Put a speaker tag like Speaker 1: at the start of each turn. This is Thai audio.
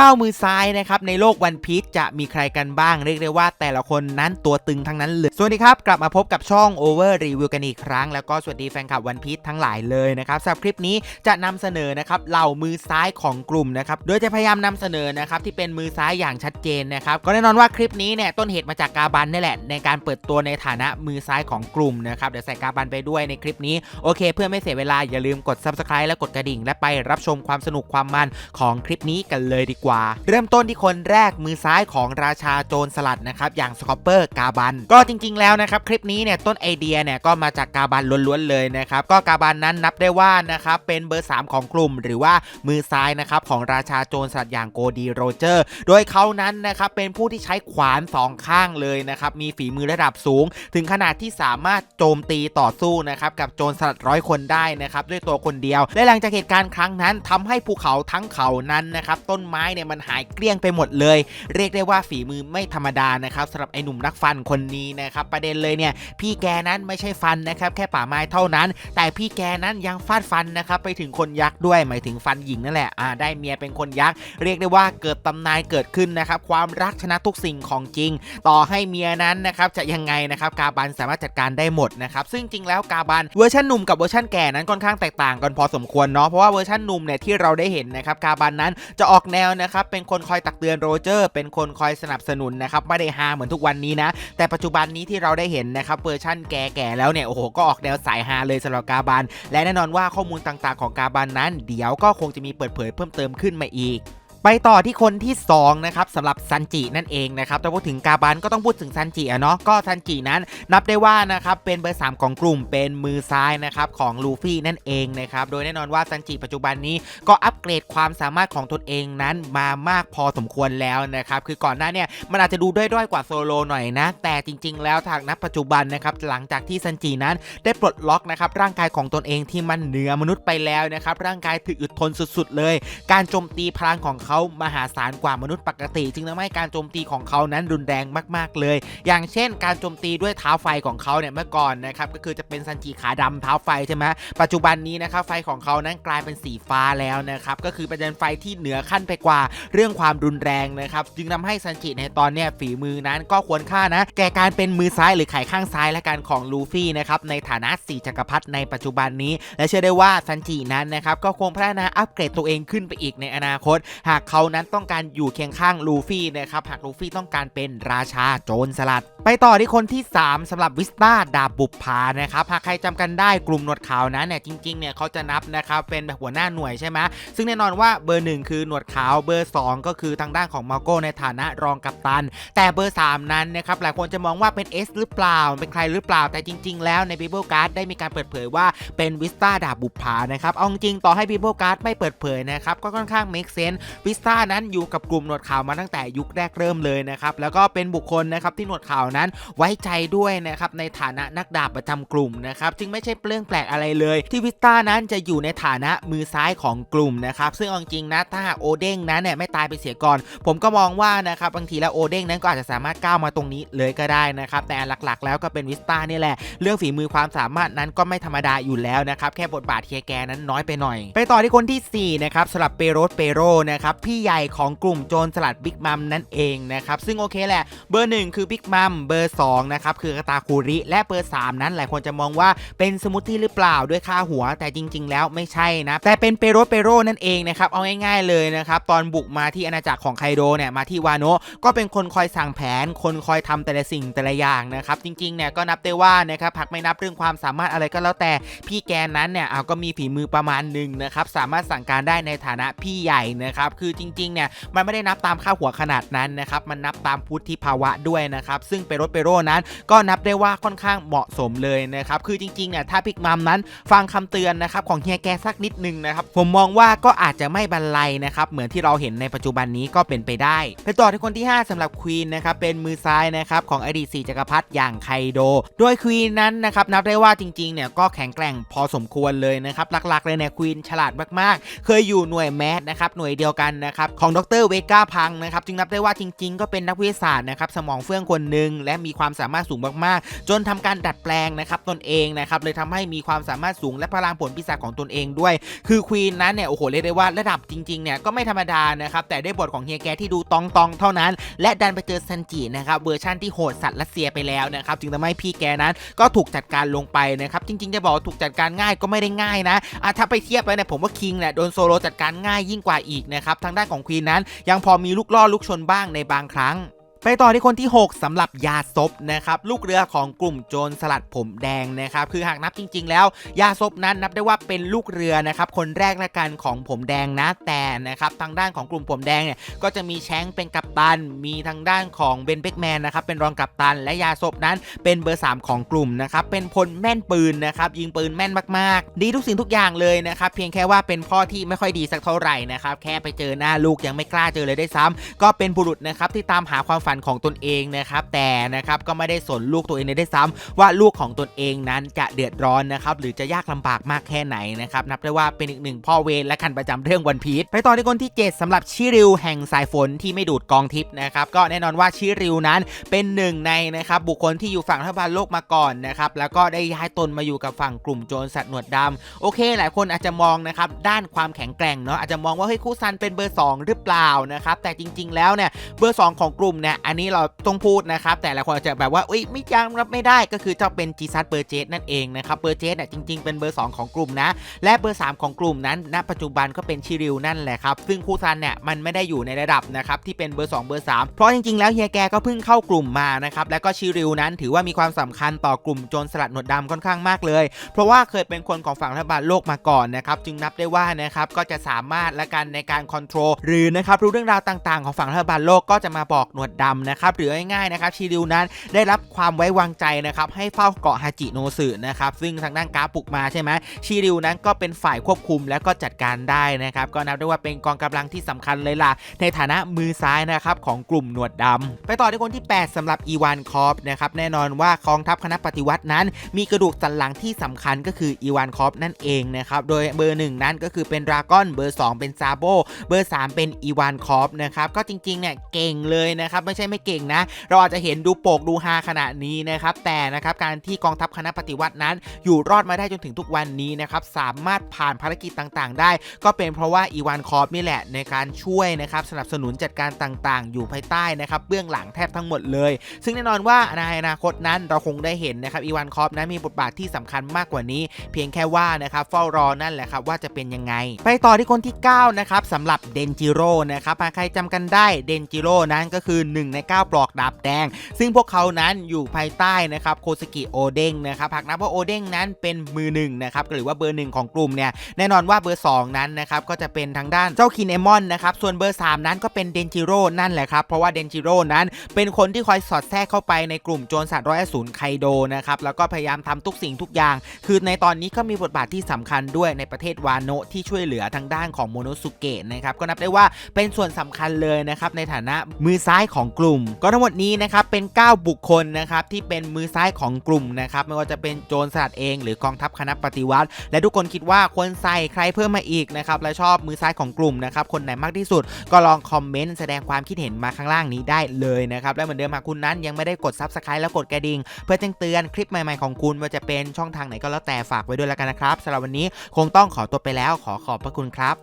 Speaker 1: 9มือซ้ายนะครับในโลกวันพีชจะมีใครกันบ้างเรียกได้ว่า แต่ละคนนั้นตัวตึงทั้งนั้นเลยสวัสดีครับ กลับมาพบกับช่อง Over Review กันอีกครั้ง แล้วก็สวัสดีแฟนคลับวันพีชทั้งหลายเลยนะครับสำหรับคลิปนี้จะนำเสนอนะครับเหล่ามือซ้ายของกลุ่มนะครับโดยจะพยายามนำเสนอนะครับที่เป็นมือซ้ายอย่างชัดเจนนะครับก็แน่นอนว่าคลิปนี้เนี่ยต้นเหตุมาจากกาบันนี่แหละ ในการเปิดตัวในฐานะมือซ้ายของกลุ่มนะครับเดี๋ยวใส่กาบันไปด้วยในคลิปนี้โอเค เพื่อไม่เสียเวลาอย่าลืมกด Subscribe และกดกระดิ่ง และไปรับชมความสนุกความมันของคลิปนี้กันเลยดีกว่าเริ่มต้นที่คนแรกมือซ้ายของราชาโจรสลัดนะครับอย่างสคอปเปอร์กาบัน ก็จริงๆแล้วนะครับคลิปนี้เนี่ยต้นไอเดียเนี่ยก็มาจากกาบันล้วนๆเลยนะครับก็กาบันนั้นนับได้ว่านะครับเป็นเบอร์ 3 ของกลุ่ม หรือว่ามือซ้ายนะครับของราชาโจรสลัดอย่างโกดีโรเจอร์ โดยเขานั้นนะครับเป็นผู้ที่ใช้ขวานสองข้างเลยนะครับมีฝีมือระดับสูง ถึงขนาดที่สามารถโจมตีต่อสู้นะครับกับโจรสลัดร้อยคนได้นะครับด้วยตัวคนเดียวและหลังจากเหตุการณ์ครั้งนั้นทำให้ภูเขาทั้งเขานั้นนะครับต้นไม้เนี่ยมันหายเกลี้ยงไปหมดเลย เรียกได้ว่าฝีมือไม่ธรรมดานะครับสำหรับไอ้หนุ่มนักฟันคนนี้นะครับประเด็นเลยเนี่ยพี่แกนั้นไม่ใช่ฟันนะครับแค่ป่าไม้เท่านั้น แต่พี่แกนั้นยังฟาดฟันนะครับไปถึงคนยักษ์ด้วยหมายถึงฟันหญิงนั่นแหละอ่าได้เมียเป็นคนยักษ์เรียกได้ว่าเกิดตำนานเกิดขึ้นนะครับความรักชนะทุกสิ่งของจริง ต่อให้เมียนั้นนะครับจะยังไงนะครับกาบันสามารถจัดการได้หมดนะครับซึ่งจริงแล้วกาบันเวอร์ชันหนุ่มกับเวอร์ชันแก่นั้นค่อนข้างแตกต่างกันพอสมควรเนาะเพราะว่าเวอร์ชันหนุ่มเนี่ยที่เราได้เห็นนะครับกาบันนั้นจะออกแนวนะครับเป็นคนคอยตักเตือนโรเจอร์ เป็นคนคอยสนับสนุนนะครับไม่ได้ฮาเหมือนทุกวันนี้นะ แต่ปัจจุบันนี้ที่เราได้เห็นนะครับเวอร์ชันแก่ๆแล้วเนี่ยโอ้โหก็ออกแนวสายฮาเลยสำหรับกาบันและแน่นอนว่าข้อมูลต่างๆของกาบันนั้น เดี๋ยวก็คงจะมีเปิดเผยเพิ่มเติมขึ้นมาอีก ไปต่อที่คนที่2นะครับสำหรับซันจินั่นเองนะครับแต่พูดถึงกาบันก็ต้องพูดถึงซันจิอะเนาะก็ซันจินั้น นับได้ว่านะครับเป็นเบอร์ 3 ของกลุ่มเป็นมือซ้ายนะครับของลูฟี่นั่นเองนะครับโดยแน่นอนว่าซันจิปัจจุบันนี้ก็อัปเกรดความสามารถของตนเองนั้นมามากพอสมควรแล้วนะครับคือก่อนหน้าเนี่ยมันอาจจะดูด้อยๆกว่าโซโลหน่อยนะแต่จริง ๆ แล้วทางนับปัจจุบันนะครับหลังจากที่ซันจินั้น ได้ปลดล็อกนะครับร่างกายของตนเองที่มันเหนือมนุษย์ไปแล้วนะครับร่างกายถึกอึดทนสุด ๆ เลย การโจมตีพลังของเขาามหาศาลกว่ามนุษย์ปกติ จึงทำให้การโจมตีของเขานั้นรุนแรงมากๆเลย อย่างเช่น การโจมตีด้วยเท้าไฟของเขาเนี่ยเมื่อก่อนนะครับก็คือจะเป็นซันจิขาดำเท้าไฟใช่ไหมปัจจุบันนี้นะครับไฟของเขานั้นกลายเป็นสีฟ้าแล้วนะครับก็คือเป็นไฟที่เหนือขั้นไปกว่าเรื่องความรุนแรงนะครับจึงทำให้ซันจิในตอนเนี้ยฝีมือนั้นก็ควรค่านะ แก่การเป็นมือซ้ายหรือไขข้างซ้ายและการของลูฟี่นะครับในฐานะสี่จักรพรรดิในปัจจุบันนี้ และเชื่อได้ว่าซันจินั้นนะครับก็คงพัฒนาอัปเกรดตัวเองขึ้นไปอีกในอนาคต หากเขานั้นต้องการอยู่เคียงข้างลูฟี่นะครับหากลูฟี่ต้องการเป็นราชาโจรสลัด ไปต่อที่คนที่ 3สำหรับวิสตาดาบบุปผานะครับหากใครจำกันได้กลุ่มหนวดขาวนั้นเนี่ยจริงๆเนี่ยเขาจะนับนะครับเป็นแบบหัวหน้าหน่วยใช่ไหมซึ่งแน่นอนว่าเบอร์ 1 คือหนวดขาวเบอร์ 2 ก็คือทางด้านของมาโก้ในฐานะรองกัปตัน แต่เบอร์ 3 นั้นนะครับหลายคนจะมองว่าเป็น S หรือเปล่า เป็นใครหรือเปล่าแต่จริง ๆ แล้วใน People Card ได้มีการเปิดเผยว่าเป็นวิสตาดาบบุปผานะครับเอาจริงต่อให้ People Card ไม่เปิดเผยนะครับก็ค่อนข้าง make sense วิสตานั้นอยู่กับกลุ่มหนวดข่าวมาตั้งแต่ยุคแรกเริ่มเลยนะครับแล้วก็เป็นบุคคลนะครับที่หนวดข่าวนั้นไว้ใจด้วยนะครับในฐานะนักดาบประจำกลุ่มนะครับจึงไม่ใช่เรื่องแปลกอะไรเลย ที่วิสตานั้นจะอยู่ในฐานะมือซ้ายของกลุ่มนะครับซึ่งเอาจริงนะถ้าโอเด้งนั้นเนี่ยไม่ตายไปเสียก่อน ผมก็มองว่านะครับบางทีแล้วโอเด้งนั้นก็อาจจะสามารถก้าวมาตรงนี้เลยก็ได้นะครับแต่หลักๆ แล้วก็เป็นวิสตานี่แหละ เรื่องฝีมือความสามารถนั้นก็ไม่ธรรมดาอยู่แล้วนะครับแค่บทบาทเทียแกนั้นน้อยไปหน่อย ไปต่อที่คนที่4นะครับสำหรับเปโรสเปโรนะครับพี่ใหญ่ของกลุ่มโจรสลัดบิ๊กมัมนั่นเองนะครับซึ่งโอเคแหละเบอร์ 1 คือบิ๊กมัมเบอร์2นะครับคือกาตาคูริและเบอร์ 3 นั้นหลายคนจะมองว่าเป็นสมุทตี้หรือเปล่าด้วยค่าหัว แต่จริง ๆ แล้วไม่ใช่นะแต่เป็นเปโรเปโรนั่นเองนะครับเอาง่ายๆเลยนะครับตอนบุกมาที่อาณาจักรของไคโดเนี่ยมาที่วาโนะก็เป็นคนคอยสั่งแผน คนคอยทำแต่ละสิ่งแต่ละอย่างนะครับจริงๆเนี่ยก็นับได้ว่านะครับหากไม่นับเรื่องความสามารถอะไรก็แล้วแต่พี่แกนนั้นเนี่ยเอาก็มีฝีมือประมาณหนึ่งนะครับสามารถสั่งการได้ในฐานะพี่ใหญ่นะครับคืือจริงๆเนี่ยมันไม่ได้นับตามค่าหัวขนาดนั้นนะครับมันนับตามพุทธิภาวะด้วยนะครับซึ่งเปโรสเปโรนั้นก็นับได้ว่าค่อนข้างเหมาะสมเลยนะครับคือจริงๆเนี่ยถ้าพิกมัมนั้นฟังคำเตือนนะครับของเฮียแกสักนิดนึงนะครับผมมองว่าก็อาจจะไม่บรรลัยนะครับเหมือนที่เราเห็นในปัจจุบันนี้ก็เป็นไปได้ไปต่อที่คนที่ 5สำหรับควีนนะครับเป็นมือซ้ายนะครับของอดีตสีจักรพรรดิอย่างไคโด โดยควีนนั้นนะครับนับได้ว่าจริงๆเนี่ยก็แข็งแกร่งพอสมควรเลยนะครับหลักๆเลยเนี่ยควีนฉลาดมากๆ เคยอยู่หน่วยแมสนะครับหน่วยเดียวกันนะครับของดรเวก้าพังนะครับจึงนับได้ว่าจริง ๆ ก็เป็นนักวิทยาศาสตร์นะครับสมองเฟื่องคนหนึ่งและมีความสามารถสูงมากๆ จนทำการดัดแปลงนะครับตนเองนะครับเลยทำให้มีความสามารถสูงและพลังผลพิศาจของตนเองด้วย คือควีนนั้นเนี่ยโอ้โหเรียกได้ว่าระดับจริงๆเนี่ยก็ไม่ธรรมดานะครับแต่ได้บทของเฮียแกที่ดูตองตองๆเท่านั้น และดันไปเจอซันจินะครับเวอร์ชั่นที่โหดสัตว์รัสเซียไปแล้วนะครับจึงทำให้พี่แกนั้นก็ถูกจัดการลงไปนะครับจริงๆจะบอกถูกจัดการง่ายก็ไม่ได้ง่ายนะอะถ้าไปเทียบแล้วเนี่ยผมว่าคิงเนี่ยโดนโซโลจัดการง่ายยิ่งกว่าอีกนะครับทางด้านของควีนนั้น ยังพอมีลูกล่อลูกชนบ้างในบางครั้ง ไปต่อที่คนที่ 6สำหรับยาซบนะครับลูกเรือของกลุ่มโจรสลัดผมแดงนะครับคือหากนับจริง ๆ แล้ว ยาซบนั้นนับได้ว่าเป็นลูกเรือนะครับคนแรกละกันของผมแดงนะแต่นะครับทางด้านของกลุ่มผมแดงเนี่ยก็จะมีแชงเป็นกัปตัน มีทางด้านของเบนเบกแมนนะครับเป็นรองกัปตัน และยาซบนั้นเป็นเบอร์ 3 ของกลุ่มนะครับเป็นพลแม่นปืนนะครับยิงปืนแม่นมากๆ ดีทุกสิ่งทุกอย่างเลยนะครับเพียงแค่ว่าเป็นพ่อที่ไม่ค่อยดีสักเท่าไหร่นะครับแค่ไปเจอหน้าลูกยังไม่กล้าเจอเลยได้ซ้ำก็เป็นบุรุษนะครับที่ตามหาความฝันของตนเองนะครับ แต่นะครับก็ไม่ได้สนลูกตัวเองเลยได้ซ้ำว่าลูกของตนเองนั้นจะเดือดร้อนนะครับหรือจะยากลำบากมากแค่ไหนนะครับนับได้ว่าเป็นอีกหนึ่งพ่อเวรและคันประจำเรื่องวันพีชไปต่อที่คนที่ 7สำหรับชิริวแห่งสายฝนที่ไม่ดูดกองทิพย์นะครับก็แน่นอนว่าชิริวนั้นเป็นหนึ่งในนะครับบุคคลที่อยู่ฝั่งรัฐบาลโลกมาก่อนนะครับแล้วก็ได้ย้ายตนมาอยู่กับฝั่งกลุ่มโจรสัตว์หนวดดำโอเค หลายคนอาจจะมองนะครับด้านความแข็งแกร่งเนาะอาจจะมองว่าเฮ้ยคู่ซันเป็นเบอร์ 2 หรือเปล่านะครับแต่จริง ๆ แล้วเนี่ยเบอร์ 2 ของกลุ่มเนี่ยอันนี้เราต้องพูดนะครับ แต่หลายคนอาจจะแบบว่าเอ้ยไม่จำรับไม่ได้ก็คือจ้าเป็นจีซัสเบอร์เจสนั่นเองนะครับเบอร์เจสเนี่ยจริง ๆ เป็นเบอร์ 2 ของกลุ่มนะ และเบอร์ 3 ของกลุ่มนั้นณปัจจุบันก็เป็นชิริวนั่นแหละครับซึ่งคูซันเนี่ยมันไม่ได้อยู่ในระดับนะครับที่เป็นเบอร์ 2 เบอร์ 3 เพราะจริงๆ แล้วเฮียแกก็เพิ่งเข้ากลุ่มมานะครับแล้วก็ชิริวนั้นถือว่ามีความสำคัญต่อกลุ่มโจรสลัดหนวดดำค่อนข้างมากเลย เพราะว่าเคยเป็นคนของฝั่งรัฐบาลโลกมาก่อนนะครับจึงนับได้ว่านะครับก็จะสามารถละกันในการคอนโทรลหรือนะครับรู้เรื่องราวต่าง ๆ ของฝั่งรัฐบาลโลกก็จะมาบอกหนวดดำนะครับหรือง่ายๆนะครับชิริวนั้นได้รับความไว้วางใจนะครับให้เฝ้าเกาะฮาจิโนสึนะครับซึ่งทางด้านกาปลุกมาใช่ไหมชิริวนั้นก็เป็นฝ่ายควบคุมและก็จัดการได้นะครับก็นับได้ว่าเป็นกองกำลังที่สำคัญเลยล่ะในฐานะมือซ้ายนะครับของกลุ่มหนวดดำไปต่อที่คนที่ 8สำหรับอีวานคอฟนะครับแน่นอนว่ากองทัพคณะปฏิวัตินั้น มีกระดูกสันหลังที่สำคัญก็คืออีวานคอฟนั่นเองนะครับโดยเบอร์ 1 นั้นก็คือเป็นดราก้อนเบอร์ 2 เป็นซาโบเบอร์ 3 เป็นอีวานคอฟนะครับก็จริงๆเนี่ยเก่งเลยนะครับไม่ใช่ไม่เก่งนะ เราอาจจะเห็นดูโปกดูฮาขนาดนี้นะครับ แต่นะครับการที่กองทัพคณะปฏิวัตินั้น อยู่รอดมาได้จนถึงทุกวันนี้นะครับสามารถผ่านภารกิจต่างๆ ได้ ก็เป็นเพราะว่าอีวานคอฟนี่แหละในการช่วยนะครับสนับสนุนจัดการต่างๆ อยู่ภายใต้นะครับเบื้องหลังแทบทั้งหมดเลย ซึ่งแน่นอนว่าในอนาคตนั้นเราคงได้เห็นนะครับอีวานคอฟนั้นมีบทบาทที่สำคัญมากกว่านี้ เพียงแค่ว่านะครับเฝ้ารอนั่นแหละครับว่าจะเป็นยังไง ไปต่อที่คนที่9นะครับสำหรับเดนจิโร่นะครับหากใครจำกันได้เดนจิโร่นั้นก็คือ 1ใน 9 ปลอกดาบแดง ซึ่งพวกเขานั้นอยู่ภายใต้นะครับโคสกิโอเด้งนะครับหากนับว่าโอเด้งนั้นเป็นมือหนึ่งนะครับหรือว่าเบอร์หนึ่งของกลุ่มเนี่ยแน่นอนว่าเบอร์ 2 นั้นนะครับก็จะเป็นทางด้านเจ้าคินเอมอนนะครับส่วนเบอร์ 3 นั้นก็เป็นเดนจิโร่นั่นแหละครับเพราะว่าเดนจิโร่นั้นเป็นคนที่คอยสอดแทรกเข้าไปในกลุ่มโจรสัตว์ร้อยอสูรไคโดนะครับแล้วก็พยายามทำทุกสิ่งทุกอย่าง คือในตอนนี้ก็มีบทบาทที่สำคัญด้วยในประเทศวานโนะที่ช่วยเหลือทางด้านของโมโนสุเกะนะครับก็นับได้ว่าเป็นส่วนสำคัญเลยนะครับในฐานะมือซ้ายของกลุ่ม ก็ทั้งหมดนี้นะครับเป็น 9 บุคคลนะครับที่เป็นมือซ้ายของกลุ่มนะครับไม่ว่าจะเป็นโจรสลัดเองหรือกองทัพคณะปฏิวัติ และทุกคนคิดว่าควรใส่ใครเพิ่มมาอีกนะครับและชอบมือซ้ายของกลุ่มนะครับคนไหนมากที่สุด ก็ลองคอมเมนต์แสดงความคิดเห็นมาข้างล่างนี้ได้เลยนะครับและเหมือนเดิมหากคุณนั้นยังไม่ได้กด Subscribe แล้วกดกระดิ่งเพื่อแจ้งเตือนคลิปใหม่ๆของคุณว่าจะเป็นช่องทางไหนก็แล้วแต่ฝากไว้ด้วยแล้วกันนะครับสำหรับวันนี้คงต้องขอตัวไปแล้วขอขอบพระคุณครับ